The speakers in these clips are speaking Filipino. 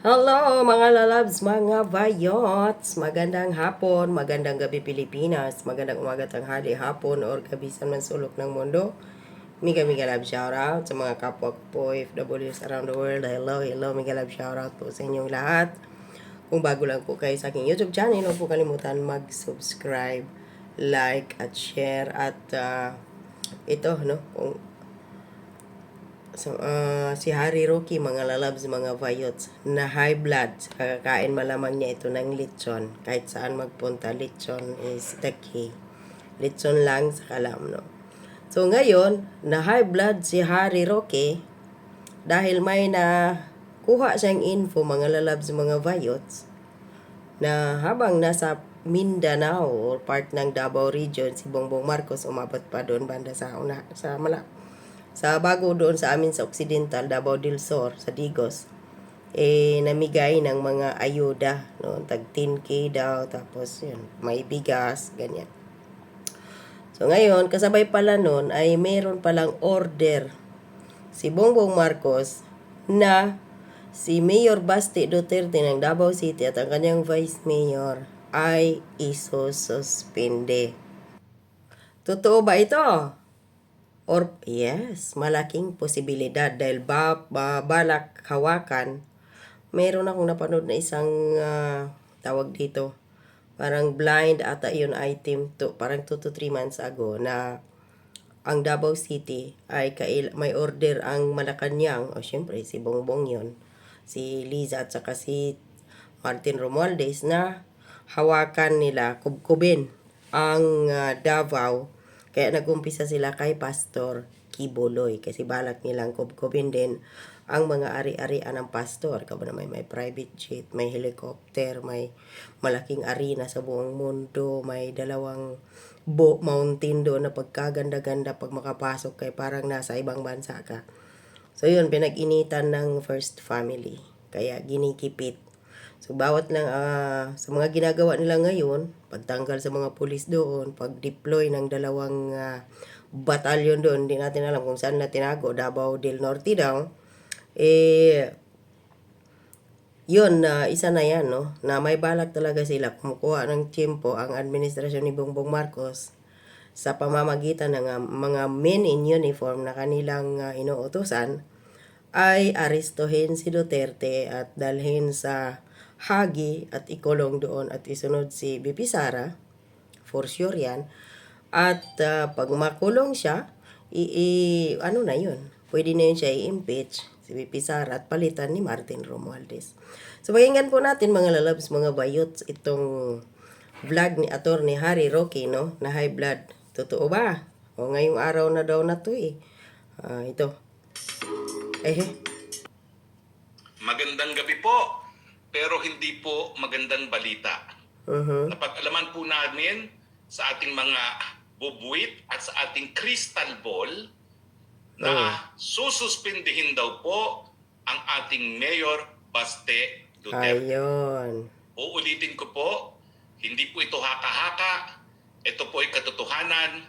Hello mga lalabs, mga bayots! Magandang hapon, magandang gabi Pilipinas, magandang umaga tanghali hapon or gabi sa man sulok ng mundo. Mega mega love shoutout sa mga kapwa ko po FWs around the world. Hello, hello, mega love shoutout po sa inyong lahat. Kung bago lang po kayo sa aking YouTube channel, huwag po kalimutan mag-subscribe, like, at share. At ah, ito, no, kung So, ah, si Harry Rocky, mga lalabs, mga vayots, na high blood, sa kakakain malamang niya ito ng lechon. Kahit saan magpunta, lechon is the key. Lechon lang sa kalam, no? So, ngayon, na high blood si Harry Rocky, dahil may na kuha siyang info, mga lalabs, mga vayots, na habang nasa Mindanao or part ng Davao region, si Bongbong Marcos umabot pa doon banda sa una, sa Malak sa bago doon sa amin sa Occidental, Davao del Sur, sa Digos, eh, namigay ng mga ayuda, no? tag 10k daw, tapos yun, may bigas, ganyan. So ngayon, kasabay pala noon ay mayroon palang order si Bongbong Marcos na si Mayor Basti Duterte ng Davao City at ang kanyang Vice Mayor ay isususpinde. Totoo ba ito? Or yes, malaking posibilidad dahil ba, ba balak hawakan. Meron akong napanood na isang ah, tawag dito. Parang blind ata yun item to, parang 2 to 3 months ago na ang Davao City ay kail may order ang Malacanang o syempre si Bongbong yon si Liza at saka si Martin Romualdez na hawakan nila kubkubin ang ah, Davao kaya nagumpisa sila kay Pastor Kiboloy kasi balak nilang kubkubin din ang mga ari-arian ng pastor. Kaba na may, may private jet, may helicopter, may malaking arena sa buong mundo, may dalawang bo mountain doon na pagkaganda-ganda pag makapasok kay parang nasa ibang bansa ka. So yun, pinag-initan ng first family. Kaya ginikipit. So bawat lang ah, sa mga ginagawa nila ngayon, pagtanggal sa mga pulis doon, pag-deploy ng dalawang ah, batalyon doon, hindi natin alam kung saan na tinago, Davao del Norte daw. Eh, yun, na isa na yan, no? Na may balak talaga sila kumukuha ng tiyempo ang administrasyon ni Bongbong Marcos sa pamamagitan ng ah, mga men in uniform na kanilang ah, inuutosan ay arestuhin si Duterte at dalhin sa Hagi at ikulong doon at isunod si BP Sara for sure yan. At ah, pag makulong siya i, i- ano na yun? Pwede na yun siya i-impeach si BP Sara at palitan ni Martin Romualdez. So pakinggan po natin mga lalabs mga bayots itong vlog ni Attorney Harry Roque no? Na high blood. Totoo ba? O ngayong araw na daw na to eh. Ah, ito. Eh Magandang gabi po, pero hindi po magandang balita. uh Napag-alaman po namin sa ating mga bubuit at sa ating crystal ball na sususpindihin daw po ang ating Mayor Baste Duterte. Ayun. Uulitin ko po, hindi po ito haka-haka. Ito po ay katotohanan.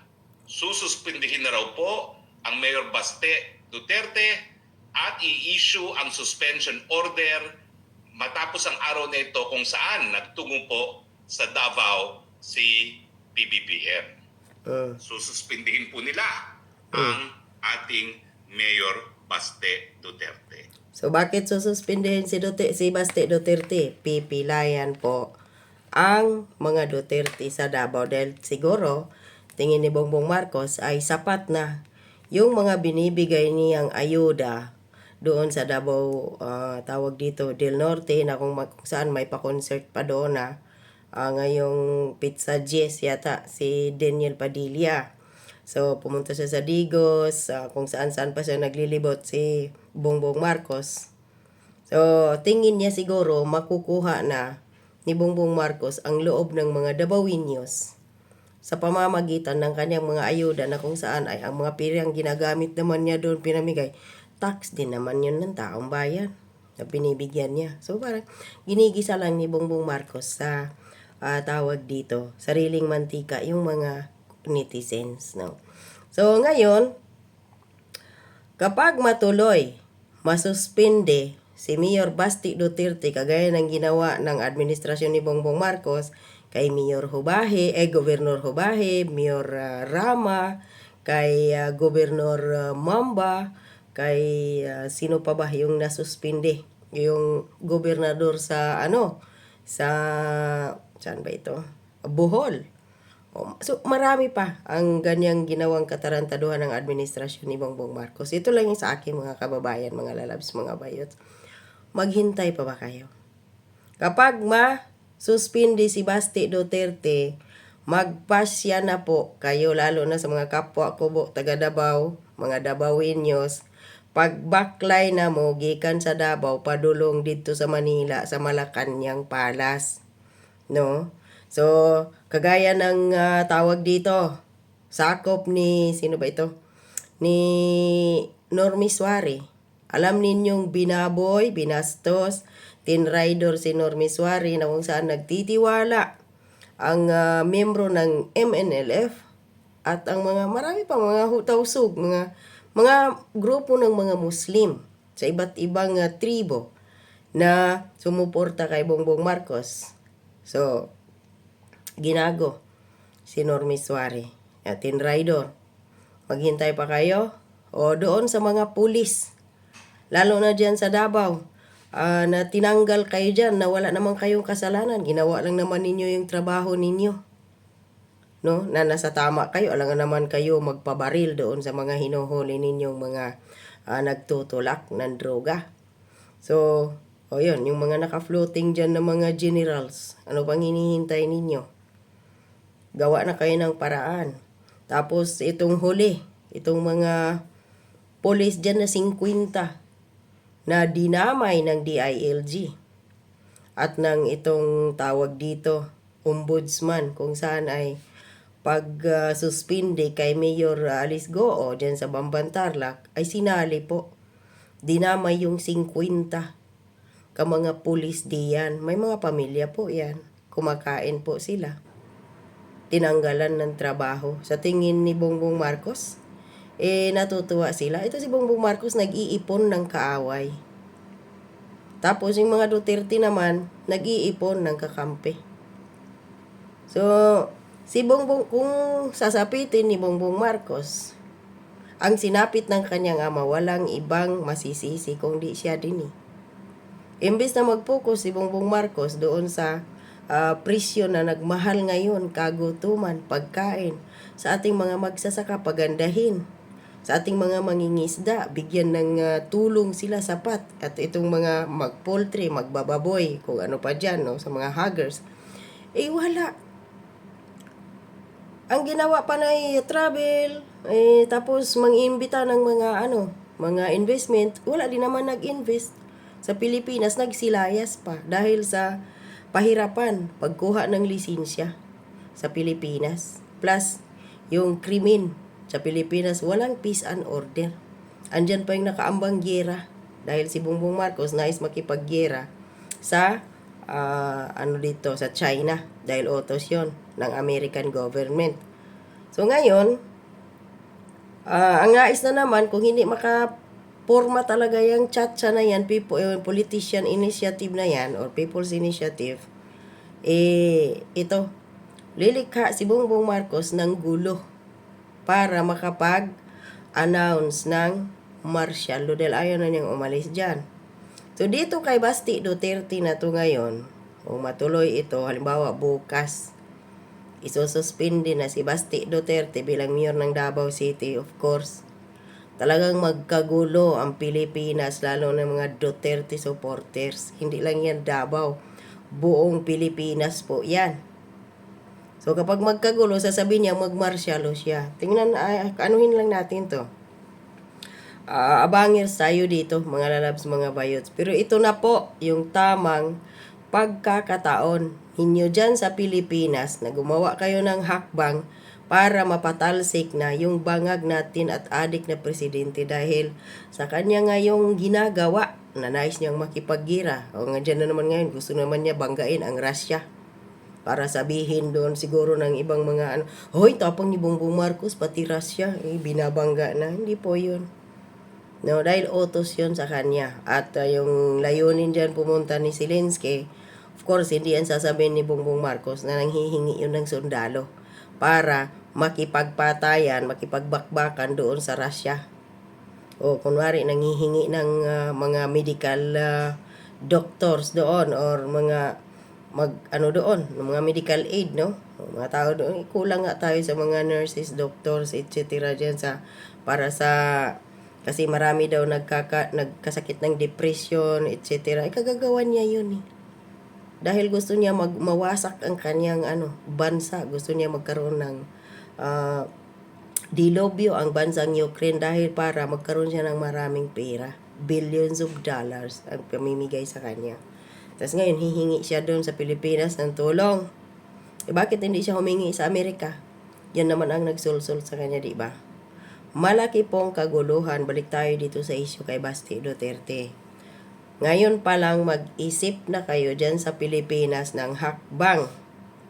Sususpindihin na raw po ang Mayor Baste Duterte at i-issue ang suspension order matapos ang araw na ito kung saan nagtungo po sa Davao si PBBM. Uh, Sususpindihin po nila ang ating Mayor Baste Duterte. So bakit sususpindihin si Duterte, si Baste Duterte? Pipilayan po ang mga Duterte sa Davao dahil siguro tingin ni Bongbong Marcos ay sapat na yung mga binibigay niyang ayuda doon sa Davao ah, tawag dito Del Norte na kung, kung saan may pa-concert pa doon na ah, ngayong Pizza Jess yata si Daniel Padilla. So, pumunta siya sa Digos, ah, kung saan-saan pa siya naglilibot si Bongbong Marcos. So, tingin niya siguro makukuha na ni Bongbong Marcos ang loob ng mga Dabawinyos sa pamamagitan ng kanyang mga ayuda na kung saan ay ang mga pirang ginagamit naman niya doon pinamigay, tax din naman yun ng taong bayan na binibigyan niya. So parang ginigisa lang ni Bongbong Marcos sa ah, tawag dito, sariling mantika yung mga netizens. No? So ngayon, kapag matuloy, masuspinde si Mayor Basti Duterte kagaya ng ginawa ng administrasyon ni Bongbong Marcos kay Mayor Hubahe, eh Gobernur Hubahe, Mayor ah, Rama, kay ah, Gobernur ah, Mamba, kay ah, sino pa ba yung nasuspinde? Yung gobernador sa ano? Sa saan ba ito? Bohol. O, So marami pa ang ganyang ginawang katarantaduhan ng administrasyon ni Bongbong Marcos. Ito lang yung sa akin mga kababayan, mga lalabs, mga bayot. Maghintay pa ba kayo? Kapag ma-suspindi si Basti Duterte, magpasya na po kayo lalo na sa mga kapwa ko taga Davao, mga Davaoeños, pag baklay na mo gikan sa Davao padulong dito sa Manila sa Malacanang Palace. No? So kagaya ng ah, tawag dito sakop ni sino ba ito? Ni Normie Suare alam ninyong binaboy binastos tinrider si Normie Suare na kung saan nagtitiwala ang ah, membro ng MNLF at ang mga marami pa mga hutausog mga mga grupo ng mga Muslim sa iba't ibang ah, tribo na sumuporta kay Bongbong Marcos. So, ginago si Normie Suare at Rider. Maghintay pa kayo o doon sa mga pulis lalo na dyan sa Davao ah, na tinanggal kayo dyan na wala naman kayong kasalanan ginawa lang naman ninyo yung trabaho ninyo no? Na nasa tama kayo alangan naman kayo magpabaril doon sa mga hinuhuli ninyong mga ah, nagtutulak ng droga. So o yun yung mga naka-floating dyan na mga generals ano pang hinihintay ninyo? Gawa na kayo ng paraan. Tapos itong huli itong mga police dyan na 50 na dinamay ng DILG at ng itong tawag dito ombudsman kung saan ay pag ah, suspinde kay Mayor Alice Goo dyan sa Bamban Tarlac ay sinali po. Dinamay yung 50 ka mga pulis diyan. May mga pamilya po yan. Kumakain po sila. Tinanggalan ng trabaho. Sa tingin ni Bongbong Marcos eh natutuwa sila. Ito si Bongbong Marcos nag-iipon ng kaaway. Tapos yung mga Duterte naman nag-iipon ng kakampi. So, si Bongbong, kung sasapitin ni Bongbong Marcos, ang sinapit ng kanyang ama, walang ibang masisisi kundi siya din eh. Imbes na mag-focus si Bongbong Marcos doon sa ah, presyo na nagmahal ngayon, kagutuman, pagkain, sa ating mga magsasaka, pagandahin, sa ating mga mangingisda, bigyan ng ah, tulong sila sapat, at itong mga mag-poultry, magbababoy, kung ano pa dyan, no, sa mga huggers, eh wala, ang ginawa pa na ay travel, eh, tapos mangimbita ng mga ano, mga investment, wala din naman nag-invest. Sa Pilipinas, nagsilayas pa dahil sa pahirapan pagkuha ng lisensya sa Pilipinas. Plus, yung krimen sa Pilipinas, walang peace and order. Andyan pa yung nakaambang gera dahil si Bongbong Marcos nais makipaggera sa ah, ano dito sa China dahil utos yon ng American government. So ngayon, ah, ang nais na naman kung hindi makaporma talaga yung chatcha na yan, people, yung politician initiative na yan or people's initiative, eh ito, lilikha si Bongbong Marcos ng gulo para makapag-announce ng martial law dahil ayaw na niyang umalis dyan. So dito kay Basti Duterte na to ngayon, kung matuloy ito, halimbawa bukas, isususpindi na si Basti Duterte bilang mayor ng Davao City, of course. Talagang magkagulo ang Pilipinas, lalo na mga Duterte supporters. Hindi lang yan Davao, buong Pilipinas po yan. So kapag magkagulo, sasabihin niya magmarsyalo siya. Tingnan, ay, anuhin lang natin to. Ah, abangir tayo dito, mga lalabs, mga bayots. Pero ito na po yung tamang pagkakataon ninyo dyan sa Pilipinas na gumawa kayo ng hakbang para mapatalsik na yung bangag natin at adik na presidente dahil sa kanya ngayong ginagawa na nais niyang makipaggira. O nga dyan na naman ngayon, gusto naman niya banggain ang Russia para sabihin doon siguro ng ibang mga ano, Hoy, tapang ni Bongbong Marcos, pati Russia, eh, binabangga na. Hindi po yun. No, dahil utos yun sa kanya. At uh, yung layunin dyan pumunta ni Zelensky, of course, hindi yan sasabihin ni Bongbong Marcos na nanghihingi yun ng sundalo para makipagpatayan, makipagbakbakan doon sa Russia. O kunwari, nanghihingi ng uh, mga medical uh, doctors doon or mga mag ano doon, mga medical aid, no? Mga tao doon, kulang nga tayo sa mga nurses, doctors, etc. diyan sa para sa kasi marami daw nagkaka, nagkasakit ng depression, etc. Ay kagagawan niya yun eh. Dahil gusto niya mag, mawasak ang kanyang ano, bansa. Gusto niya magkaroon ng ah, dilobyo ang bansang Ukraine dahil para magkaroon siya ng maraming pera. Billions of dollars ang pamimigay sa kanya. Tapos ngayon, hihingi siya doon sa Pilipinas ng tulong. Eh, bakit hindi siya humingi sa Amerika? Yan naman ang nagsulsul sa kanya, di ba? Malaki pong kaguluhan. Balik tayo dito sa issue kay Basti Duterte. Ngayon pa lang mag-isip na kayo dyan sa Pilipinas ng hakbang.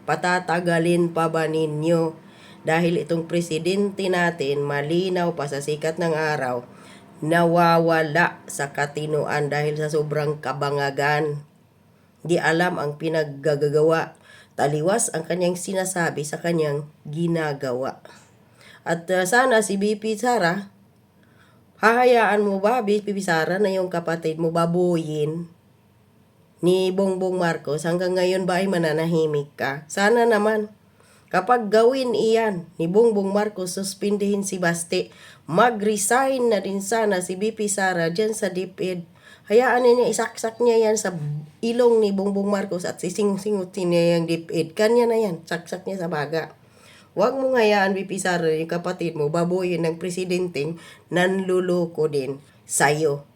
Patatagalin pa ba ninyo? Dahil itong presidente natin, malinaw pa sa sikat ng araw, nawawala sa katinuan dahil sa sobrang kabangagan. Di alam ang pinaggagawa. Taliwas ang kanyang sinasabi sa kanyang ginagawa. At uh, sana si BP Sara, hahayaan mo ba, BP Sara, na yung kapatid mo babuyin ni Bongbong Marcos hanggang ngayon ba ay mananahimik ka? Sana naman. Kapag gawin iyan ni Bongbong Marcos, suspindihin si Baste, mag-resign na din sana si BP Sara dyan sa DepEd. Hayaan niya, isaksak niya yan sa ilong ni Bongbong Marcos at sising-singutin niya yung DepEd. Kanya na yan, saksak niya sa baga. Huwag mong hayaan, BP Sara, yung kapatid mo, baboyin ng presidenteng nanluloko din sa'yo.